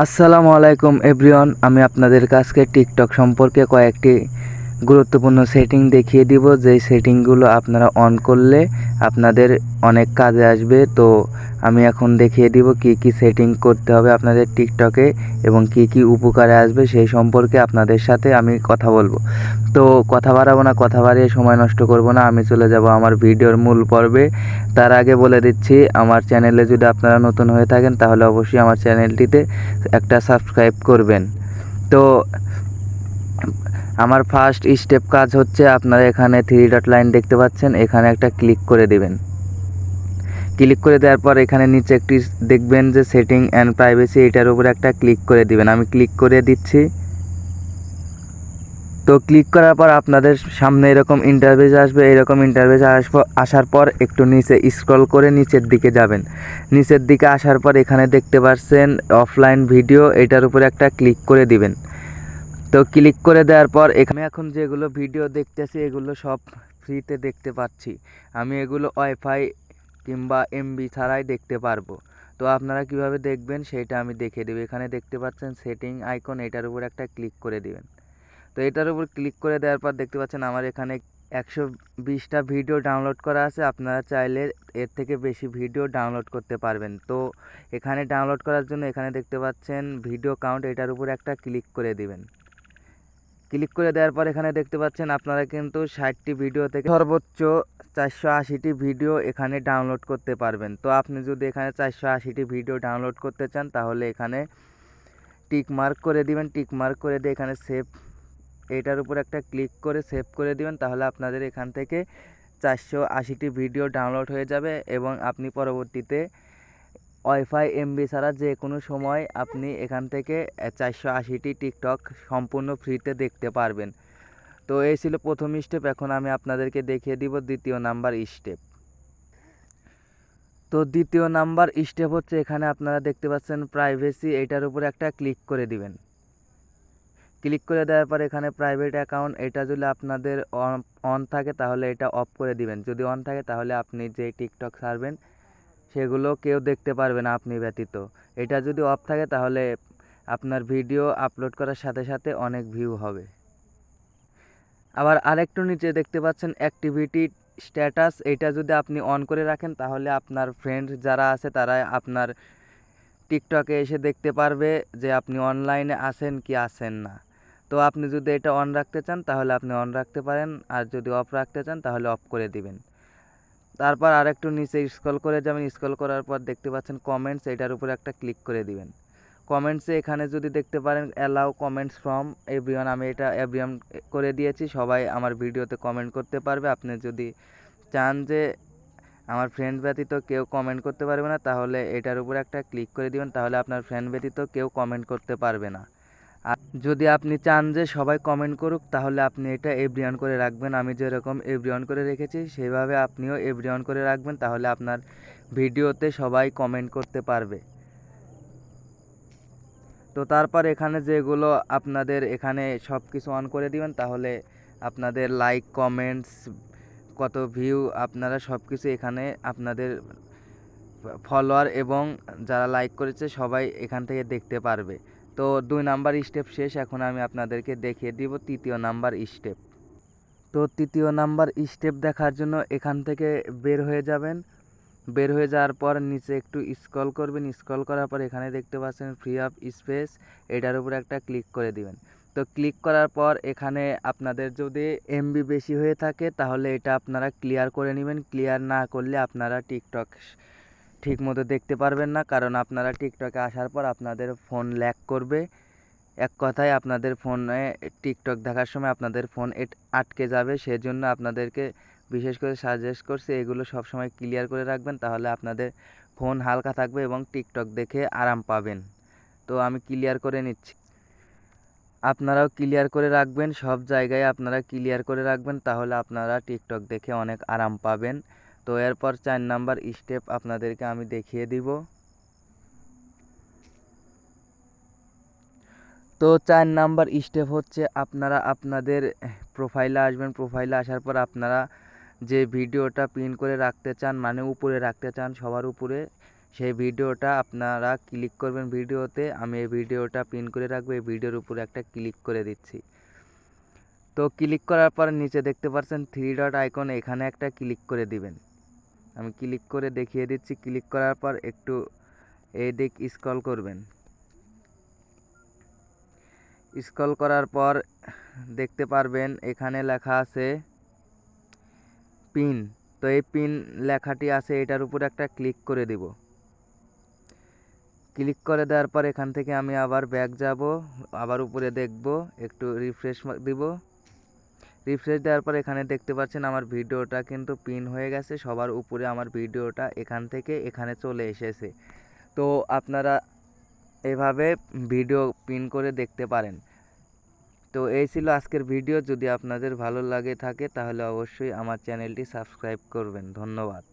আসসালামু আলাইকুম এভরিওয়ান। আমি আপনাদের কাছকে টিকটক সম্পর্কে কয়েকটি গুরুত্বপূর্ণ সেটিং দেখিয়ে দিব। যেই সেটিংগুলো আপনারা অন করলে আপনাদের অনেক কাজে আসবে। তো আমি এখন দেখিয়ে দিব কি কি সেটিং করতে হবে আপনাদের টিকটকে এবং কি কি উপকারে আসবে সেই সম্পর্কে আপনাদের সাথে আমি কথা বলব। তো কথা বাড়াবো না, কথা বাড়িয়ে সময় নষ্ট করব না। আমি চলে যাব আমার ভিডিওর মূল পর্বে। তার আগে বলে দিচ্ছি, আমার চ্যানেলে যদি আপনারা নতুন হয়ে থাকেন, তাহলে অবশ্যই আমার চ্যানেলটিতে একটা সাবস্ক্রাইব করবেন। তো আমার ফার্স্ট স্টেপ কাজ হচ্ছে আপনারা এখানে থ্রি ডট লাইন দেখতে পাচ্ছেন, এখানে একটা ক্লিক করে দেবেন। ক্লিক করে দেওয়ার পর এখানে নিচে একটি দেখবেন যে সেটিং অ্যান্ড প্রাইভেসি এটার উপরে একটা ক্লিক করে দিবেন। আমি ক্লিক করে দিচ্ছি। তো ক্লিক করার পর আপনাদের সামনে এরকম ইন্টারভেজ আসবে। এরকম ইন্টারভেজ আসার পর একটু নিচে স্ক্রল করে নিচের দিকে যাবেন। নিচের দিকে আসার পর এখানে দেখতে পাচ্ছেন অফলাইন ভিডিও এটার উপরে একটা ক্লিক করে দিবেন। তো ক্লিক করে দেওয়ার পর এখানে এখন যেগুলো ভিডিও দেখতেছি, এগুলো সব ফ্রিতে দেখতে পাচ্ছি। আমি এগুলো ওয়াইফাই কিংবা এমবি ছাড়াই দেখতে পারব। তো আপনারা কীভাবে দেখবেন সেটা আমি দেখে দেবো। এখানে দেখতে পাচ্ছেন সেটিং আইকন এটার উপর একটা ক্লিক করে দিবেন। তো এটার উপর ক্লিক করে দেওয়ার পর দেখতে পাচ্ছেন আমার এখানে একশো বিশটা ভিডিও ডাউনলোড করা আছে। আপনারা চাইলে এর থেকে বেশি ভিডিও ডাউনলোড করতে পারবেন। তো এখানে ডাউনলোড করার জন্য এখানে দেখতে পাচ্ছেন ভিডিও কাউন্ট এটার উপর একটা ক্লিক করে দিবেন। ক্লিক করে দেওয়ার পর এখানে দেখতে পাচ্ছেন আপনারা কিন্তু ষাটটি ভিডিও থেকে সর্বোচ্চ চারশো আশিটি ভিডিও এখানে ডাউনলোড করতে পারবেন। তো আপনি যদি এখানে চারশো আশিটি ভিডিও ডাউনলোড করতে চান, তাহলে এখানে টিক মার্ক করে দিবেন। টিক মার্ক করে দিয়ে এখানে সেভ এটার উপর একটা ক্লিক করে সেভ করে দিবেন। তাহলে আপনাদের এখান থেকে চারশো আশিটি ভিডিও ডাউনলোড হয়ে যাবে এবং আপনি পরবর্তীতে ওয়াইফাই এমবি ছাড়া যে কোনো সময় আপনি এখান থেকে চারশো আশিটি টিকটক সম্পূর্ণ ফ্রিতে দেখতে পারবেন। তো এই ছিল প্রথম স্টেপ এখন আমি আপনাদেরকে দেখিয়ে দিব দ্বিতীয় নাম্বার স্টেপ তো দ্বিতীয় নাম্বার স্টেপ হচ্ছে, এখানে আপনারা দেখতে পাচ্ছেন প্রাইভেসি এটার উপরে একটা ক্লিক করে দিবেন। ক্লিক করে দেওয়ার পর এখানে প্রাইভেট অ্যাকাউন্ট এটা যদি আপনাদের অন থাকে তাহলে এটা অফ করে দিবেন। যদি অন থাকে তাহলে আপনি যে টিকটক ছাড়বেন সেগুলো কেউ দেখতে পারবে না আপনি ব্যতীত। এটা যদি অফ থাকে তাহলে আপনার ভিডিও আপলোড করার সাথে সাথে অনেক ভিউ হবে। আবার আরেকটু নিচে দেখতে পাচ্ছেন অ্যাক্টিভিটি স্ট্যাটাস এটা যদি আপনি অন করে রাখেন তাহলে আপনার ফ্রেন্ড যারা আছে তারা আপনার টিকটকে এসে দেখতে পারবে যে আপনি অনলাইনে আছেন কি আছেন না। তো আপনি যদি এটা অন রাখতে চান তাহলে আপনি অন রাখতে পারেন। আর যদি অফ রাখতে চান তাহলে অফ করে দিবেন। তারপর আরেকটু নিচে স্ক্রল করে যাবেন স্ক্রল করার পর দেখতে পাচ্ছেন কমেন্টস এটার উপরে একটা ক্লিক করে দিবেন। কমেন্টসে এখানে যদি দেখতে পারেন অ্যালাউ কমেন্টস ফ্রম এভরিওয়ান আমি এটা এভরিওয়ান করে দিয়েছি, সবাই আমার ভিডিওতে কমেন্ট করতে পারবে। আপনি যদি চান যে আমার ফ্রেন্ড ব্যতীত কেউ কমেন্ট করতে পারবে না, তাহলে এটার উপরে একটা ক্লিক করে দিবেন, তাহলে আপনার ফ্রেন্ড ব্যতীত কেউ কমেন্ট করতে পারবে না। যদি আপনি চান যে সবাই কমেন্ট করুক, তাহলে আপনি এটা এভরিওয়ান করে রাখবেন। আমি যেরকম এভরিওয়ান করে রেখেছি, সেভাবে আপনিও এভরিওয়ান করে রাখবেন, তাহলে আপনার ভিডিওতে সবাই কমেন্ট করতে পারবে। তো তারপর এখানে যেগুলো আপনাদের এখানে সব কিছু অন করে দিবেন, তাহলে আপনাদের লাইক কমেন্টস কত ভিউ আপনারা সব কিছু এখানে আপনাদের ফলোয়ার এবং যারা লাইক করেছে, সবাই এখান থেকে দেখতে পারবে। তো দুই নাম্বার স্টেপ শেষ, এখন আমি আপনাদেরকে দেখিয়ে দিব তৃতীয় নাম্বার স্টেপ তো তৃতীয় নাম্বার স্টেপ দেখার জন্য এখান থেকে বের হয়ে যাবেন। বের হয়ে যাওয়ার পর নিচে একটু স্ক্রল করবেন। স্ক্রল করার পর এখানে দেখতে পাচ্ছেন ফ্রি অফ স্পেস এটার উপর একটা ক্লিক করে দিবেন। তো ক্লিক করার পর এখানে আপনাদের যদি এমবি বেশি হয়ে থাকে, তাহলে এটা আপনারা ক্লিয়ার করে নেবেন। ক্লিয়ার না করলে আপনারা টিকটক ঠিক মতো দেখতে পারবেন না, কারণ আপনারা টিকটকে আসার পর আপনাদের ফোন ল্যাক করবে। এক কথায় আপনাদের ফোনে টিকটক দেখার সময় আপনাদের ফোন আটকে যাবে, সেজন্য আপনাদেরকে বিশেষ করে সাজেস্ট করছি এগুলো সবসময় ক্লিয়ার করে রাখবেন, তাহলে আপনাদের ফোন হালকা থাকবে এবং টিকটক দেখে আরাম পাবেন। তো আমি ক্লিয়ার করে নিচ্ছি। আপনারাও ক্লিয়ার করে রাখবেন, সব জায়গায় আপনারা ক্লিয়ার করে রাখবেন, তাহলে আপনারা টিকটক দেখে অনেক আরাম পাবেন। তো এরপর চার নাম্বার স্টেপ আপনাদেরকে আমি দেখিয়ে দিব। তো চার নাম্বার স্টেপ হচ্ছে আপনারা আপনাদের প্রোফাইলে আসবেন। প্রোফাইলে আসার পর আপনারা যে ভিডিওটা পিন করে রাখতে চান মানে উপরে রাখতে চান, সবার উপরে, সেই ভিডিওটা আপনারা ক্লিক করবেন ভিডিওতে। আমি এই ভিডিওটা পিন করে রাখব, এই ভিডিওর উপরে একটা ক্লিক করে দিচ্ছি। তো ক্লিক করার পর নিচে দেখতে পাচ্ছেন থ্রি ডট আইকন এখানে একটা ক্লিক করে দিবেন। আমি ক্লিক করে দেখিয়ে দিচ্ছি। ক্লিক করার পর একটু এই দিক স্ক্রল করবেন। স্ক্রল করার পর দেখতে পারবেন এখানে লেখা আছে পিন। তো এই পিন লেখাটি আছে, এটার উপর একটা ক্লিক করে দিব। ক্লিক করে দেওয়ার পর এখান থেকে আমি আবার ব্যাক যাব, আবার উপরে দেখব, একটু রিফ্রেশ দিব। রিফ্রেশ দেওয়ার পর এখানে দেখতে পাচ্ছেন আমার ভিডিওটা কিন্তু পিন হয়ে গেছে। সবার উপরে আমার ভিডিওটা এখান থেকে এখানে চলে এসেছে। তো আপনারা এভাবে ভিডিও পিন করে দেখতে পারেন। তো এই ছিল আজকের ভিডিও যদি আপনাদের ভালো লাগে থাকে, তাহলে অবশ্যই আমার চ্যানেলটি সাবস্ক্রাইব করবেন। ধন্যবাদ।